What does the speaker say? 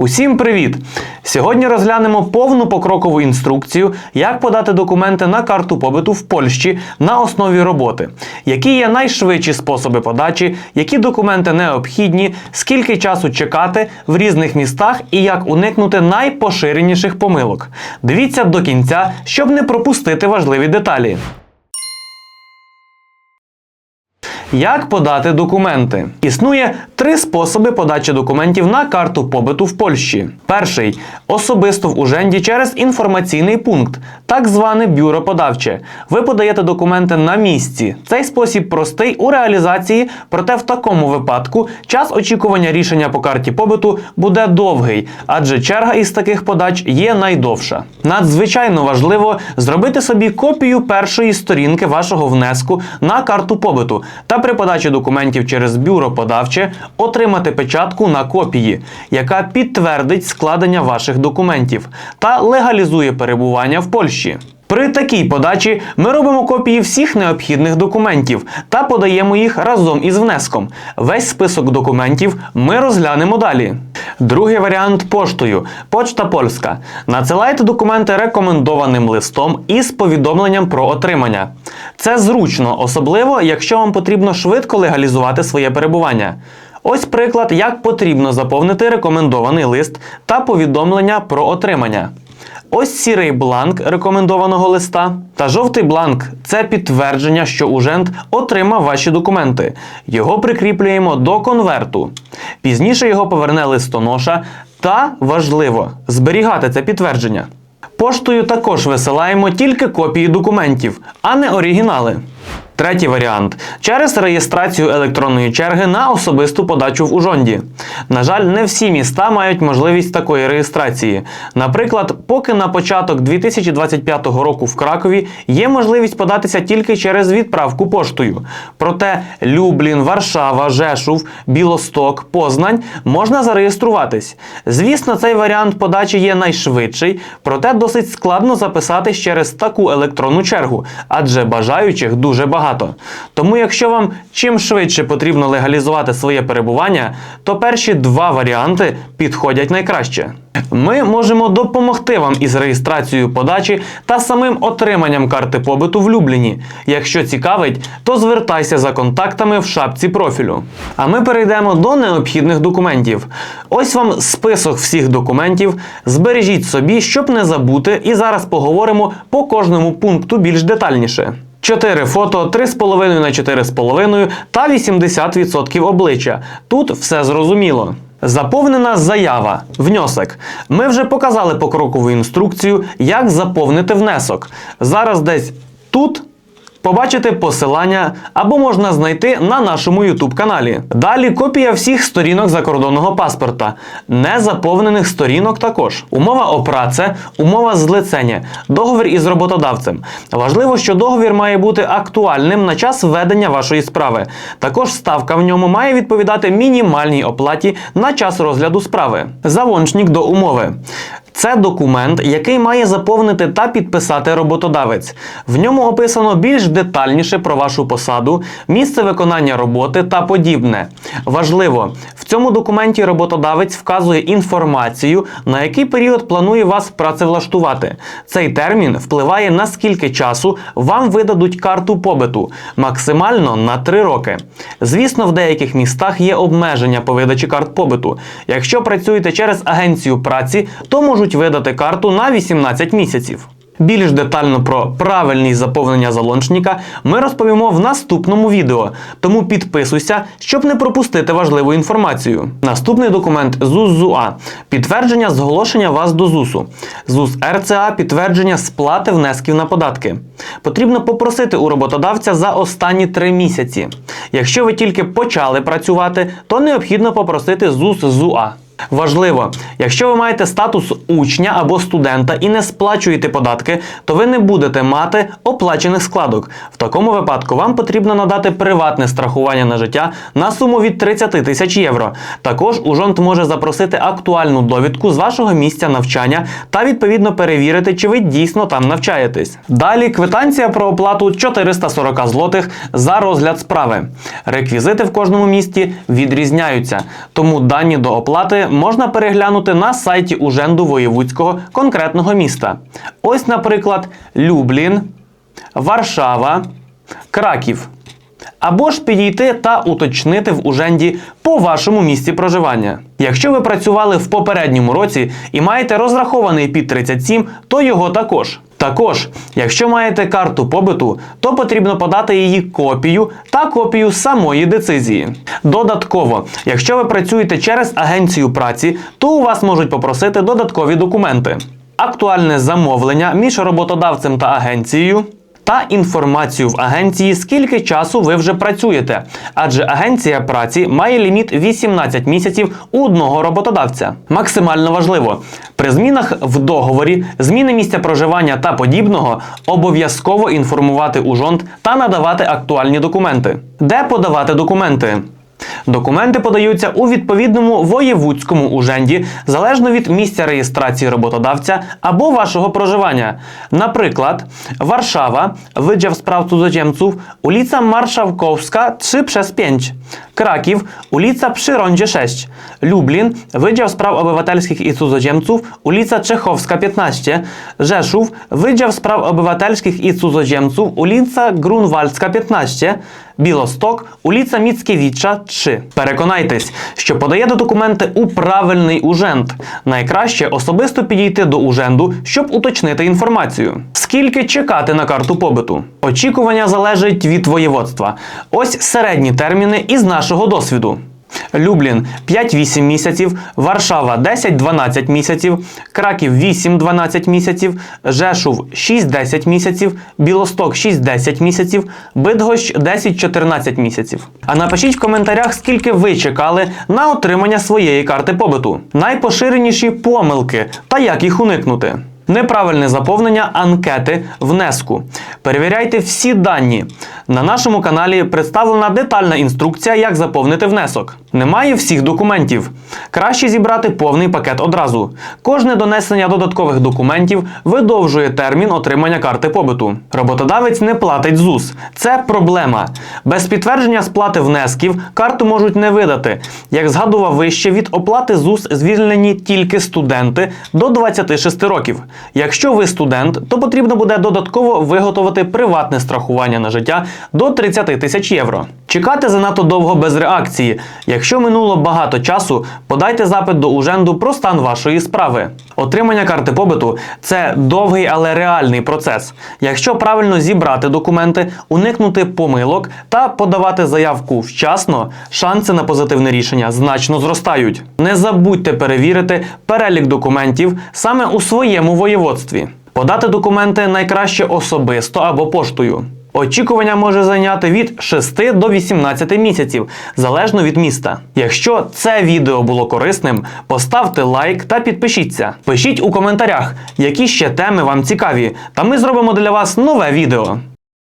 Усім привіт! Сьогодні розглянемо повну покрокову інструкцію, як подати документи на карту побиту в Польщі на основі роботи, які є найшвидші способи подачі, які документи необхідні, скільки часу чекати в різних містах і як уникнути найпоширеніших помилок. Дивіться до кінця, щоб не пропустити важливі деталі. Як подати документи? Існує три способи подачі документів на карту побиту в Польщі. Перший особисто в Уженді через інформаційний пункт, так зване бюро подавче. Ви подаєте документи на місці. Цей спосіб простий у реалізації, проте в такому випадку час очікування рішення по карті побиту буде довгий, адже черга із таких подач є найдовша. Надзвичайно важливо зробити собі копію першої сторінки вашого внеску на карту побиту та при подачі документів через бюро подавче отримати печатку на копії, яка підтвердить складення ваших документів та легалізує перебування в Польщі. При такій подачі ми робимо копії всіх необхідних документів та подаємо їх разом із внеском. Весь список документів ми розглянемо далі. Другий варіант поштою. Почта польська. Надсилайте документи рекомендованим листом із повідомленням про отримання. Це зручно, особливо якщо вам потрібно швидко легалізувати своє перебування. Ось приклад, як потрібно заповнити рекомендований лист та повідомлення про отримання. Ось сірий бланк рекомендованого листа та жовтий бланк це підтвердження, що ужент отримав ваші документи. Його прикріплюємо до конверту. Пізніше його поверне листоноша та важливо зберігати це підтвердження. Поштою також висилаємо тільки копії документів, а не оригінали. Третій варіант через реєстрацію електронної черги на особисту подачу в Ужонді. На жаль, не всі міста мають можливість такої реєстрації. Наприклад, поки на початок 2025 року в Кракові є можливість податися тільки через відправку поштою. Проте Люблін, Варшава, Жешув, Білосток, Познань можна зареєструватись. Звісно, цей варіант подачі є найшвидший, проте досить складно записатись через таку електронну чергу, адже бажаючих дуже багато. Тому, якщо вам чим швидше потрібно легалізувати своє перебування, то перші два варіанти підходять найкраще. Ми можемо допомогти вам із реєстрацією подачі та самим отриманням карти побиту в Любліні. Якщо цікавить, то звертайся за контактами в шапці профілю. А ми перейдемо до необхідних документів. Ось вам список всіх документів. Збережіть собі, щоб не забути, і зараз поговоримо по кожному пункту більш детальніше. 4 фото, 3,5 на 4,5 та 80% обличчя. Тут все зрозуміло. Заповнена заява, внесок. Ми вже показали покрокову інструкцію, як заповнити внесок. Зараз десь тут. Побачите посилання або можна знайти на нашому YouTube каналі. Далі копія всіх сторінок закордонного паспорта, незаповнених сторінок також. Умова о праце, умова злицення, договір із роботодавцем. Важливо, що договір має бути актуальним на час ведення вашої справи. Також ставка в ньому має відповідати мінімальній оплаті на час розгляду справи. Завончник до умови. Це документ, який має заповнити та підписати роботодавець. В ньому описано більш детальніше про вашу посаду, місце виконання роботи та подібне. Важливо, в цьому документі роботодавець вказує інформацію, на який період планує вас працевлаштувати. Цей термін впливає на скільки часу вам видадуть карту побиту, максимально на 3 роки. Звісно, в деяких містах є обмеження по видачі карт побиту. Якщо працюєте через агенцію праці, то можуть видати карту на 18 місяців. Більш детально про правильність заповнення залончника ми розповімо в наступному відео. Тому підписуйся, щоб не пропустити важливу інформацію. Наступний документ ЗУС-ЗУА – підтвердження зголошення вас до ЗУСу. ЗУС РЦА підтвердження сплати внесків на податки. Потрібно попросити у роботодавця за останні три місяці. Якщо ви тільки почали працювати, то необхідно попросити ЗУС-ЗУА. Важливо, якщо ви маєте статус учня або студента і не сплачуєте податки, то ви не будете мати оплачених складок. В такому випадку вам потрібно надати приватне страхування на життя на суму від 30 тисяч євро. Також ужонт може запросити актуальну довідку з вашого місця навчання та відповідно перевірити, чи ви дійсно там навчаєтесь. Далі квитанція про оплату 440 злотих за розгляд справи. Реквізити в кожному місті відрізняються, тому дані до оплати можна переглянути на сайті Уженду Воєвудського конкретного міста. Ось, наприклад, Люблін, Варшава, Краків. Або ж підійти та уточнити в Уженді по вашому місці проживання. Якщо ви працювали в попередньому році і маєте розрахований під 37, то його також. Також, якщо маєте карту побиту, то потрібно подати її копію та копію самої децизії. Додатково, якщо ви працюєте через агенцію праці, то у вас можуть попросити додаткові документи. Актуальне замовлення між роботодавцем та агенцією та інформацію в агенції, скільки часу ви вже працюєте, адже агенція праці має ліміт 18 місяців у одного роботодавця. Максимально важливо, при змінах в договорі, зміни місця проживання та подібного обов'язково інформувати ужонт та надавати актуальні документи. Де подавати документи? Документи подаються у відповідному воєвудському уженді залежно від місця реєстрації роботодавця або вашого проживання. Наприклад, Warszawa, Wydział Spraw Cudzoziemców, ulica Marszałkowska 3 przez 5. Kraków, ulica przy Rondzie 6. Lublin, Wydział Spraw Obywatelskich i Cudzoziemców, ulica Czechowska 15. Rzeszów, Wydział Spraw Obywatelskich i Cudzoziemców, ulica Grunwaldzka 15. Білосток, уліца Міцкевіча 3. Переконайтесь, що подаєте документи у правильний ужент. Найкраще особисто підійти до уженду, щоб уточнити інформацію. Скільки чекати на карту побиту? Очікування залежить від воєводства. Ось середні терміни із нашого досвіду. Люблін 5-8 місяців, Варшава 10-12 місяців, Краків 8-12 місяців, Жешув 6-10 місяців, Білосток 6-10 місяців, Бидгощ 10-14 місяців. А напишіть в коментарях, скільки ви чекали на отримання своєї карти побиту, найпоширеніші помилки та як їх уникнути. Неправильне заповнення анкети внеску. Перевіряйте всі дані. На нашому каналі представлена детальна інструкція, як заповнити внесок. Немає всіх документів. Краще зібрати повний пакет одразу. Кожне донесення додаткових документів видовжує термін отримання карти побиту. Роботодавець не платить ЗУС. Це проблема. Без підтвердження сплати внесків карту можуть не видати. Як згадував вище, від оплати ЗУС звільнені тільки студенти до 26 років. Якщо ви студент, то потрібно буде додатково виготовити приватне страхування на життя до 30 тисяч євро. Чекати занадто довго без реакції. Якщо минуло багато часу, подайте запит до уженду про стан вашої справи. Отримання карти побиту це довгий, але реальний процес. Якщо правильно зібрати документи, уникнути помилок та подавати заявку вчасно, шанси на позитивне рішення значно зростають. Не забудьте перевірити перелік документів саме у своєму воєводстві. Подати документи найкраще особисто або поштою. Очікування може зайняти від 6 до 18 місяців, залежно від міста. Якщо це відео було корисним, поставте лайк та підпишіться. Пишіть у коментарях, які ще теми вам цікаві, та ми зробимо для вас нове відео.